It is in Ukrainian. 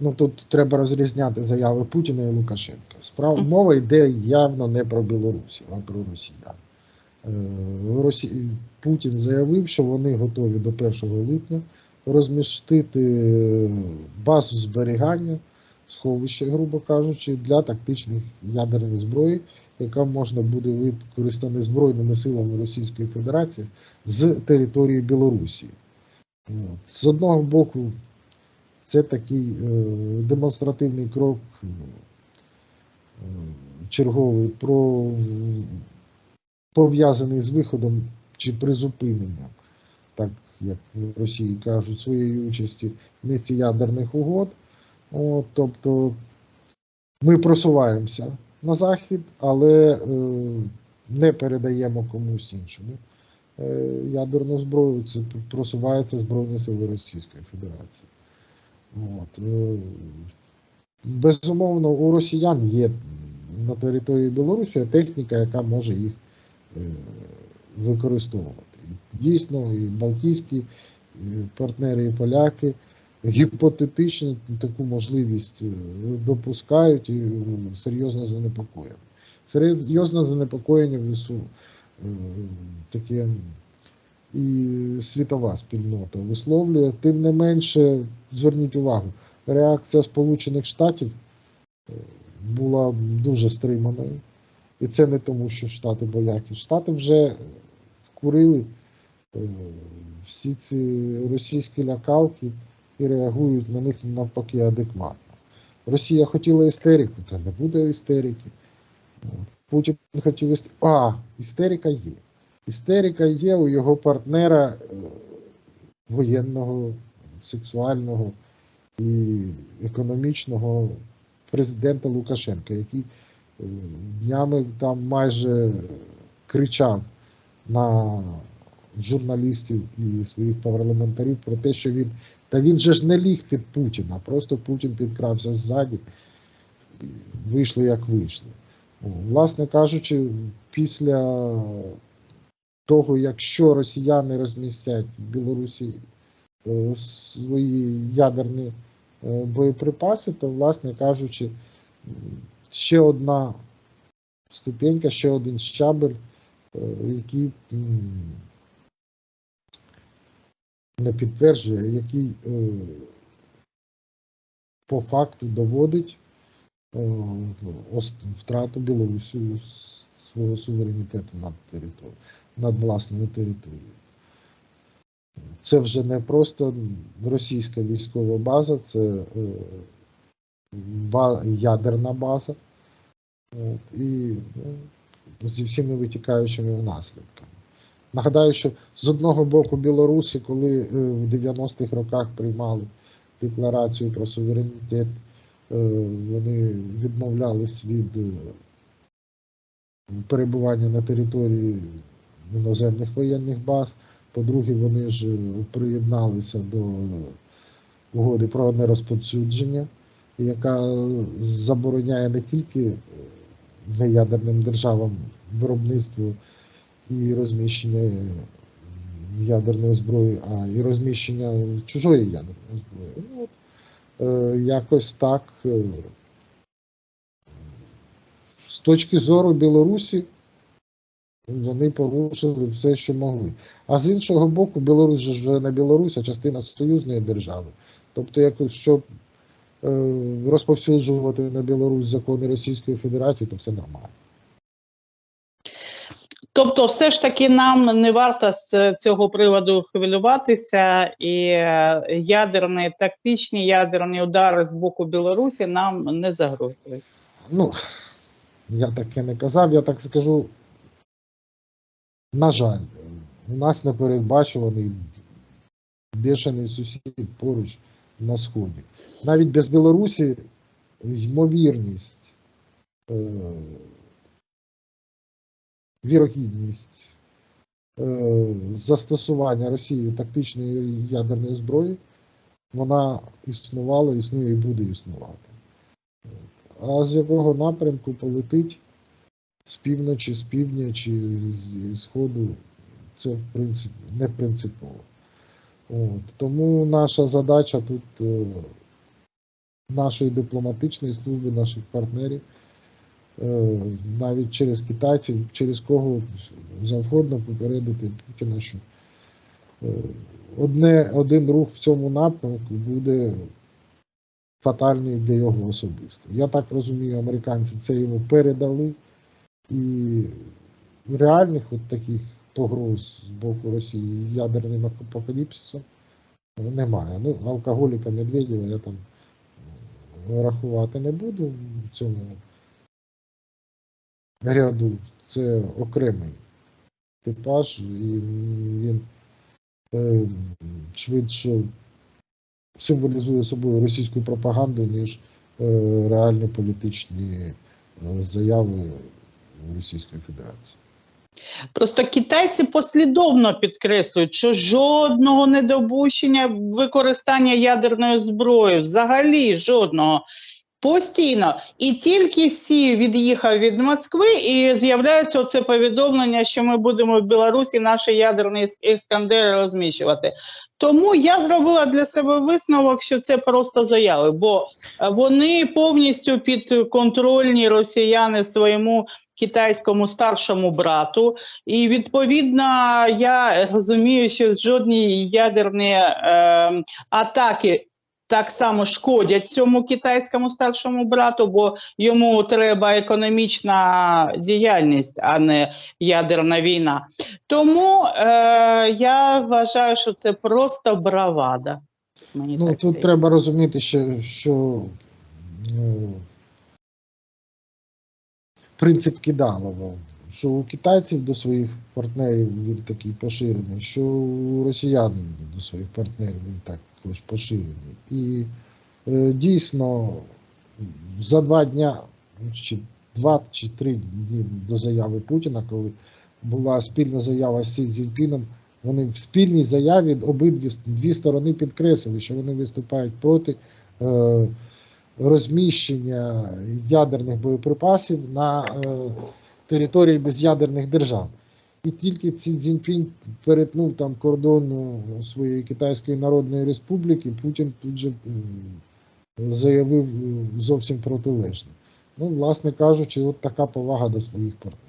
Ну тут треба розрізняти заяви Путіна і Лукашенка. Справа мова йде явно не про Білорусі, а про Росіян. Е, Росі... Путін заявив, що вони готові до 1 липня розмістити базу зберігання, сховище, грубо кажучи, для тактичних ядерних зброї, яка можна буде використана Збройними силами Російської Федерації з території Білорусі. З одного боку, це такий е, демонстративний крок е, черговий про пов'язаний з виходом чи призупиненням, так як в Росії кажуть, своєї участі в низці ядерних угод. От, тобто ми просуваємося на захід, але е, не передаємо комусь іншому е, ядерну зброю. Це просуваються Збройні Сили Російської Федерації. От. е, Безумовно, у росіян є на території Білорусі техніка, яка може їх е, використовувати. Дійсно, і Балтійські партнери, і поляки гіпотетично таку можливість е, допускають і е, серйозно занепокоєні. Серйозно занепокоєння в лісу е, таке і світова спільнота висловлює. Тим не менше, зверніть увагу, реакція Сполучених Штатів е, була дуже стриманою. І це не тому, що Штати бояться. Штати вже вкурили е, всі ці російські лякалки і реагують на них навпаки адекватно. Росія хотіла істерику, та не буде істерики. Путін хотів істерику. А, істерика є. Істерика є у його партнера е, воєнного, сексуального і економічного президента Лукашенка, який е, днями там майже кричав на журналістів і своїх парламентарів про те, що він. Та він же ж не ліг під Путіна, просто Путін підкрався ззаді, вийшли як вийшли. Власне кажучи, після того, якщо росіяни розмістять в Білорусі е, свої ядерні е, боєприпаси, то, власне кажучи, ще одна ступенька, ще один щабель, е, який не підтверджує, який по факту доводить втрату Білорусі свого суверенітету над територією, над власною територією. Це вже не просто російська військова база, це е, ядерна база. І ну, зі всіми витікаючими наслідками. Нагадаю, що з одного боку Білорусі, коли е, в 90-х роках приймали декларацію про суверенітет, е, вони відмовлялись від перебування на території іноземних воєнних баз. По-друге, вони ж е, приєдналися до угоди про нерозповсюдження, яка забороняє не тільки е, неядерним державам виробництво і розміщення е, ядерної зброї, а і розміщення чужої ядерної зброї. Ну, от, якось так. З точки зору Білорусі вони порушили все, що могли. А з іншого боку, Білорусь же ж не Білорусь, а частина союзної держави. Тобто, якось щоб е, розповсюджувати на Білорусь закони Російської Федерації, то все нормально. Тобто, все ж таки нам не варто з цього приводу хвилюватися, і ядерні, тактичні ядерні удари з боку Білорусі нам не загрожують. Ну, я таке не казав, я так скажу. На жаль, у нас непередбачуваний бешений сусід поруч на Сході. Навіть без Білорусі ймовірність, е, вірогідність е, застосування Росією тактичної ядерної зброї, вона існувала, існує і буде існувати. А з якого напрямку полетить з півночі, з півдня чи з сходу, це в принципі не принципово. От. Тому наша задача тут е, нашої дипломатичної служби, наших партнерів, е, навіть через китайців, через кого завгодно попередити Путіна, що е, одне, один рух в цьому напрямку буде фатальний для його особисто. Я так розумію, американці це йому передали, і реальних от таких погроз з боку Росії ядерним апокаліпсисом немає. Ну, алкоголіка Медведєва я там рахувати не буду в цьому ряду. Це окремий типаж, і він е, швидше символізує собою російську пропаганду, ніж е, реальні політичні е, заяви Російської Федерації. Просто китайці послідовно підкреслюють, що жодного недопущення використання ядерної зброї, взагалі жодного. Постійно. І тільки Сі від'їхав від Москви, і з'являється оце повідомлення, що ми будемо в Білорусі наші ядерні ескандери розміщувати. Тому я зробила для себе висновок, що це просто заяви, бо е, вони повністю підконтрольні росіяни своєму китайському старшому брату. І відповідно я розумію, що жодні ядерні е, атаки. Так само шкодять цьому китайському старшому брату, бо йому треба економічна діяльність, а не ядерна війна. Тому е, я вважаю, що це просто бравада. Мені Ну, так тут треба розуміти, що, що ну, принцип Кидалова, що у китайців до своїх партнерів він такий поширений, що у росіян до своїх партнерів він також поширений. І е, дійсно за два дня, чи два чи три дні до заяви Путіна, коли була спільна заява з Сі Цзіньпіном, вони в спільній заяві обидві дві сторони підкреслили, що вони виступають проти е, розміщення ядерних боєприпасів на е, території безядерних держав. І тільки Ці Цзіньпінь перетнув там кордон е, своєї Китайської Народної Республіки, Путін тут же заявив зовсім протилежне. Ну, власне кажучи, от така повага до своїх партнерів.